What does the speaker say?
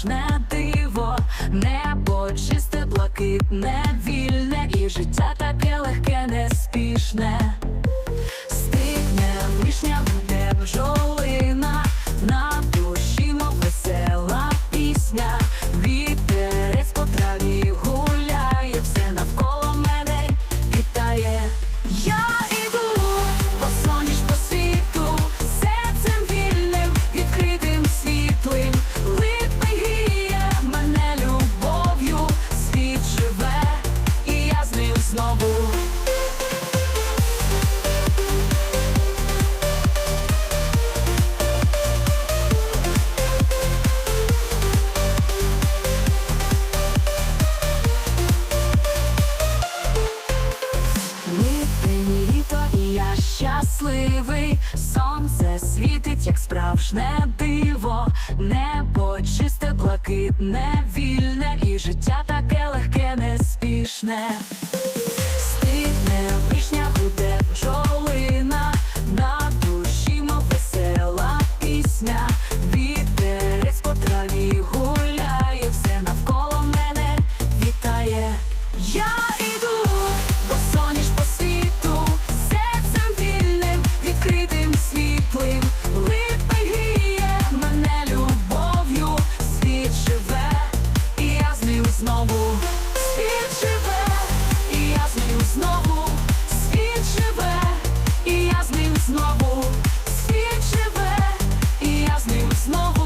страшне диво, небо чисте, блакитне, вільне, і життя таке легке, неспішне. Стикне вишня, буде бжолина, на душі мов весела пісня. світить, як справжнє диво, небо чисте, блакитне, вільне, і життя таке легке, неспішне. Стигне вишня буде бджолина, на душі мов пісня, вітерець по траві. знову світ живе, і я з ним знову.